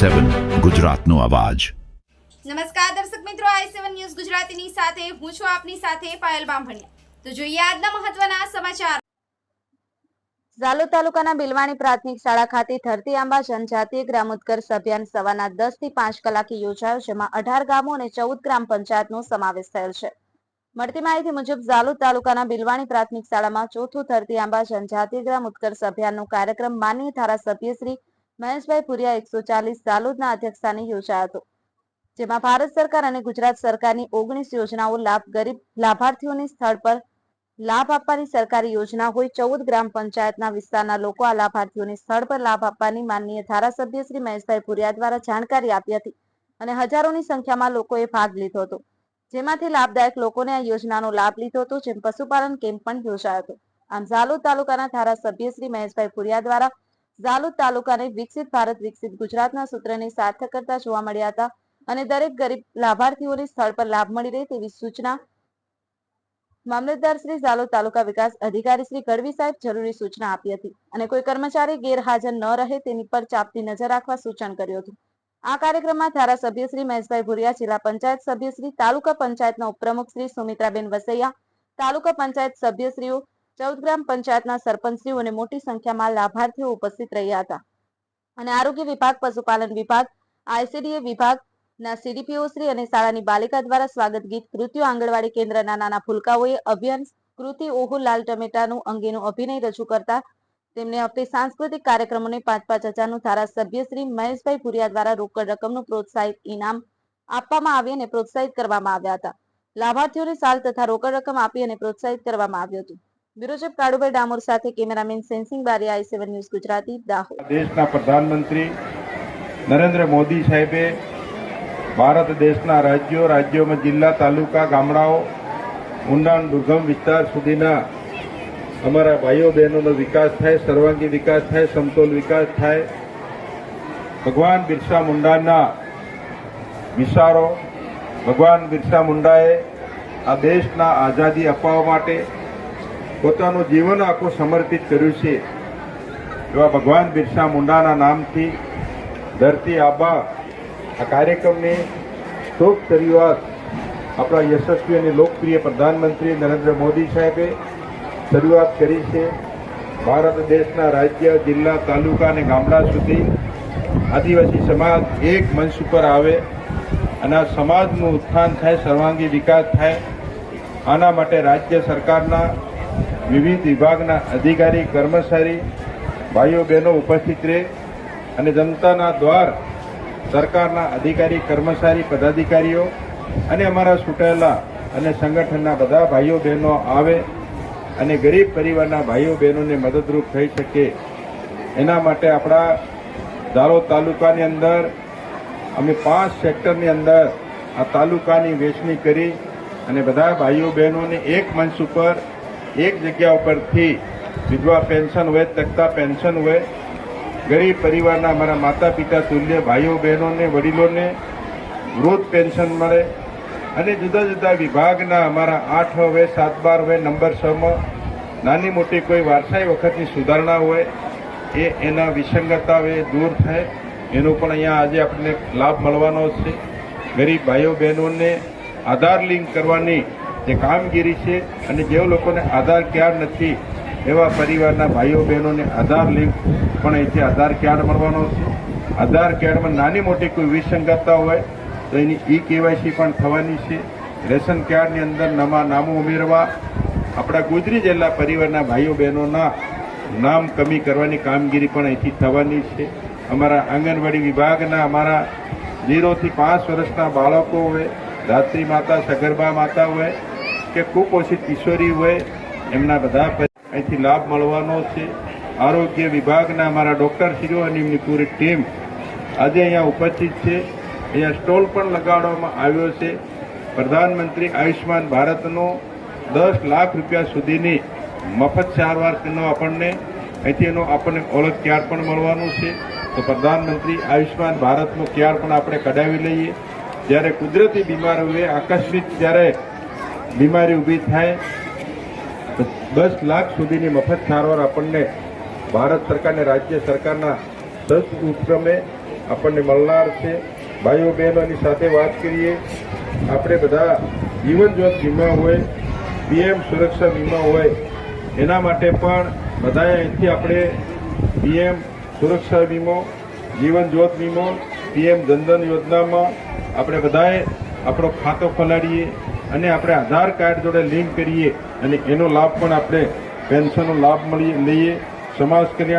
સેવન ગુજરાતનો અવાજ. નમસ્કાર દર્શક મિત્રો આઈ સેવન ન્યૂઝ ગુજરાતીની સાથે હું છું આપની સાથે પાયલ બામભણિયા. તો જોઈએ આજના મહત્વના સમાચાર. ઝાલોદ તાલુકાના બિલવાણી પ્રાથમિક શાળા ખાતે ધરતી આંબા જનજાતીય ગ્રામોત્કર્ષ અભિયાન સવારના દસથી પાંચ કલાકે યોજાયો જેમાં અઢાર ગામો અને ચૌદ ગ્રામ પંચાયતનો સમાવેશ થયેલ છે. મળતી માહિતી મુજબ ઝાલોદ તાલુકાના બિલવાણી પ્રાથમિક શાળામાં ચોથું ધરતી આંબા જનજાતીય ગ્રામ ઉત્કર્ષ અભિયાનનો કાર્યક્રમ માનનીય ધારાસભ્ય શ્રી મહેશભાઈ પુરિયા એકસો ચાલીસ ઝાલોદના અધ્યક્ષસ્થાને યોજાયો હતો, જેમાં ભારત સરકાર અને ગુજરાત સરકારની ઓગણીસ યોજનાઓ લાભ, ગરીબ લાભાર્થીઓને સ્થળ પર લાભ આપવાની સરકારી યોજના હોય ચૌદ ગ્રામ પંચાયતના વિસ્તારના લોકો આ લાભાર્થીઓને સ્થળ પર લાભ આપવાની માનનીય ધારાસભ્ય શ્રી મહેશભાઈ પુરિયા દ્વારા જાણકારી આપી હતી અને હજારોની સંખ્યામાં લોકોએ ભાગ લીધો હતો, જેમાંથી લાભદાયક લોકોને આ યોજનાનો લાભ લીધો હતો, જેમ પશુપાલન કેમ્પ પણ યોજાયો હતો. આમ ઝાલોદ તાલુકાના ધારાસભ્ય શ્રી મહેશભાઈ પુરિયા દ્વારા ઝાલોદ તાલુકાને વિકસિત ભારત, વિકસિત ગુજરાતના સૂત્રને સાર્થક કરતા જોવા મળ્યા હતા અને દરેક ગરીબ લાભાર્થીઓને સ્થળ પર લાભ મળી રહે તેવી સૂચના મામલતદાર શ્રી ઝાલોદ તાલુકા વિકાસ અધિકારી શ્રી ગઢવી સાહેબ જરૂરી સૂચના આપી હતી અને કોઈ કર્મચારી ગેરહાજર ન રહે તેની પર ચાપતી નજર રાખવા સૂચન કર્યું હતું. આ કાર્યક્રમમાં ધારાસભ્ય શ્રી મહેશભાઈ ભુરિયા, જિલ્લા પંચાયત સભ્ય શ્રી તાલુકા પંચાયતના ઉપપ્રમુખ શ્રી સુમિત્રાબેન વસૈયા, તાલુકા પંચાયત સભ્યશ્રીઓ ચૌદ ગ્રામ પંચાયતના સરપંચશ્રીઓ અને મોટી સંખ્યામાં લાભાર્થીઓ ઉપસ્થિત રહ્યા હતા. અને આરોગ્ય વિભાગ, પશુપાલન વિભાગ, આઈસીડીએ વિભાગના સીડીપીઓ શ્રી અને શાળાની બાલિકા દ્વારા સ્વાગત ગીત કૃત્યો આંગણવાડી કેન્દ્રના નાના ફુલકાઓએ અભિયાન કૃતિ ઓહો લાલ ટમેટાનું અંગેનું અભિનય રજૂ કરતા તેમને આપતી સાંસ્કૃતિક કાર્યક્રમોને પાંચ પાંચ હજારનું ધારાસભ્ય શ્રી મહેશભાઈ ભુરિયા દ્વારા રોકડ રકમનું પ્રોત્સાહિત ઇનામ આપવામાં આવી અને પ્રોત્સાહિત કરવામાં આવ્યા હતા. લાભાર્થીઓને સાલ તથા રોકડ રકમ આપી અને પ્રોત્સાહિત કરવામાં આવ્યું હતું. બ્યુરો કાળુભાઈ ડામોર સાથે કેમેરામેન સેન્સિંગ બારી આઈ સેવન ગુજરાતી, દાહોદ. દેશના પ્રધાનમંત્રી નરેન્દ્ર મોદી સાહેબે ભારત દેશના રાજ્યો, રાજ્યોમાં જિલ્લા, તાલુકા, ગામડાઓ ઊંડાણ દુર્ગમ વિસ્તાર સુધીના અમારા ભાઈઓ, બહેનોનો વિકાસ થાય, સર્વાંગી વિકાસ થાય, સમતોલ વિકાસ થાય. ભગવાન બિરસા મુંડાના વિચારો ભગવાન બિરસા મુંડાએ આ દેશના આઝાદી અપાવવા માટે પોતાનું જીવન આખું સમર્પિત કર્યું છે. એવા ભગવાન બિરસા મુંડાના નામથી ધરતી આબા આ કાર્યક્રમની શોક શરૂઆત આપણા યશસ્વી અને લોકપ્રિય પ્રધાનમંત્રી નરેન્દ્ર મોદી સાહેબે શરૂઆત કરી છે. ભારત દેશના રાજ્ય, જિલ્લા, તાલુકા અને ગામડા સુધી આદિવાસી સમાજ એક મંચ ઉપર આવે અને આ સમાજનું ઉત્થાન થાય, સર્વાંગી વિકાસ થાય. આના માટે રાજ્ય સરકારના વિવિધ વિભાગના અધિકારી, કર્મચારી, ભાઈઓ, બહેનો ઉપસ્થિત રહે અને જનતાના દ્વાર સરકારના અધિકારી, કર્મચારી, પદાધિકારીઓ અને અમારા ચૂંટાયેલા અને સંગઠનના બધા ભાઈઓ, બહેનો આવે અને ગરીબ પરિવારના ભાઈઓ, બહેનોને મદદરૂપ થઈ શકે. એના માટે આપણા ધારોદ તાલુકાની અંદર અમે પાંચ સેક્ટરની અંદર આ તાલુકાની વેચણી કરી અને બધા ભાઈઓ, બહેનોને એક મંચ ઉપર એક જગ્યા ઉપરથી વિધવા પેન્શન હોય, તકતા પેન્શન હોય, ગરીબ પરિવારના અમારા માતા પિતા તુલ્ય ભાઈઓ, બહેનોને, વડીલોને વૃદ્ધ પેન્શન મળે અને જુદા જુદા વિભાગના અમારા આઠ હવે સાત બાર હવે નંબર છમાં નાની મોટી કોઈ વારસાઈ વખતની સુધારણા હોય, એ એના વિસંગતતા એ દૂર થાય. એનો પણ અહીંયા આજે આપણને લાભ મળવાનો છે. ગરીબ ભાઈઓ, બહેનોને આધાર લિંક કરવાની જે કામગીરી છે અને જે લોકોને આધાર કાર્ડ નથી, એવા પરિવારના ભાઈઓ બહેનોને આધાર લિંક પણ અહીંથી આધાર કાર્ડ મળવાનો છે. આધાર કાર્ડમાં નાની મોટી કોઈ વિસંગતતા હોય, તો એની ઈ કેવાયસી પણ થવાની છે. રેશન કાર્ડની અંદર નવા નામો ઉમેરવા, આપણા ગુજરી જિલ્લા પરિવારના ભાઈઓ બહેનોના નામ કમી કરવાની કામગીરી પણ અહીંથી થવાની છે. અમારા આંગણવાડી વિભાગના અમારા ઝીરોથી પાંચ વર્ષના બાળકો હોય, ધાત્રી માતા, સગર્ભા માતા હોય કે કુપોષિત કિશોરી હોય એમના બધા અહીંથી લાભ મળવાનો છે. આરોગ્ય વિભાગના અમારા ડોક્ટરશ્રીઓ અને એમની પૂરી ટીમ આજે અહીંયા ઉપસ્થિત છે. અહીંયા સ્ટોલ પણ લગાડવામાં આવ્યો છે. પ્રધાનમંત્રી આયુષ્યમાન ભારતનો દસ લાખ રૂપિયા સુધીની મફત સારવારનો આપણને અહીંથી એનો આપણને ઓળખ ક્યાર પણ મળવાનું છે. તો પ્રધાનમંત્રી આયુષ્યમાન ભારતનું ક્યાર પણ આપણે કઢાવી લઈએ. જ્યારે કુદરતી બીમાર હોય, આકસ્મિક જ્યારે બીમારી ઊભી થાય દસ લાખ સુધીની મફત સારવાર આપણને ભારત સરકારને રાજ્ય સરકારના દસ ઉપક્રમે આપણને મળનાર છે. ભાઈઓ બહેનોની સાથે વાત કરીએ. આપણે બધા જીવન જ્યોત વીમા હોય, પીએમ સુરક્ષા વીમા હોય, એના માટે પણ બધાએ અહીંથી આપણે પીએમ સુરક્ષા વીમો, જીવન જ્યોત વીમો, પીએમ જનધન યોજનામાં આપણે બધાએ આપણો ખાતો ખોલાડીએ. અને આપણે આધાર કાર્ડ જોડે લિંક કરીએ અને એનો લાભ પણ આપણે પેન્શનનો લાભ મળી લઈએ. સમાજ કલ્યાણ